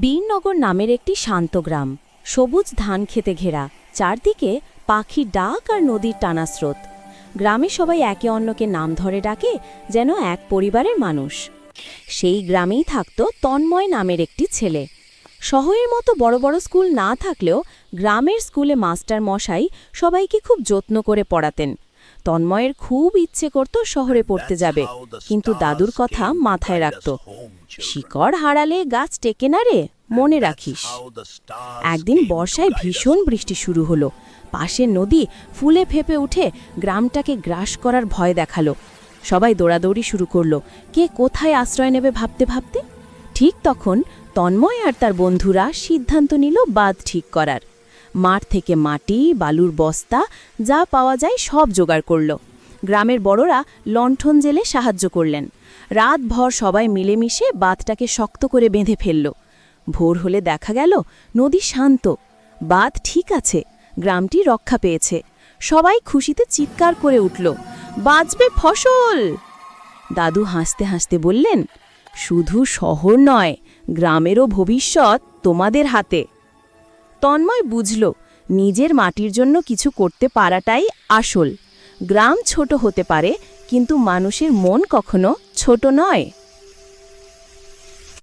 বীরনগর নামের একটি শান্ত গ্রাম। সবুজ ধান খেতে ঘেরা। চারদিকে পাখি ডাক আর নদীর টানা স্রোত। গ্রামে সবাই একে অন্যকে নাম ধরে ডাকে, যেন এক পরিবারের মানুষ। সেই গ্রামেই থাকত তন্ময় নামের একটি ছেলে। শহরের মতো বড় বড় স্কুল না থাকলেও গ্রামের স্কুলে মাস্টার মশাই সবাইকে খুব যত্ন করে পড়াতেন। তন্ময়ের খুব ইচ্ছে করত শহরে পড়তে যাবে কিন্তু দাদুর কথা মাথায় রাখত। শিকড় হারালে গাছ টেকে না রে মনে রাখিস। একদিন বর্ষায় ভীষণ বৃষ্টি শুরু হলো। পাশের নদী ফুলে ফেপে উঠে গ্রামটাকে গ্রাস করার ভয় দেখাল। সবাই দৌড়াদৌড়ি শুরু করল। কে কোথায় আশ্রয় নেবে ভাবতে ভাবতে? ঠিক তখন তন্ময় আর তার বন্ধুরা সিদ্ধান্ত নিল বাঁধ ঠিক করার। মাঠ থেকে মাটি, বালুর বস্তা, যা পাওয়া যায় সব জোগাড় করল। গ্রামের বড়রা লণ্ঠন জেলে সাহায্য করলেন। রাতভর সবাই মিলেমিশে বাঁধটাকে শক্ত করে বেঁধে ফেলল। ভোর হলে দেখা গেল, নদী শান্ত। বাঁধ ঠিক আছে, গ্রামটি রক্ষা পেয়েছে। সবাই খুশিতে চিৎকার করে উঠল, বাঁচবে ফসল? দাদু হাসতে হাসতে বললেন, শুধু শহর নয়, গ্রামেরও ভবিষ্যৎ তোমাদের হাতে। তন্ময় বুঝল, নিজের মাটির জন্য কিছু করতে পারাটাই আসল। গ্রাম ছোট হতে পারে, কিন্তু মানুষের মন কখনো ছোট নয়।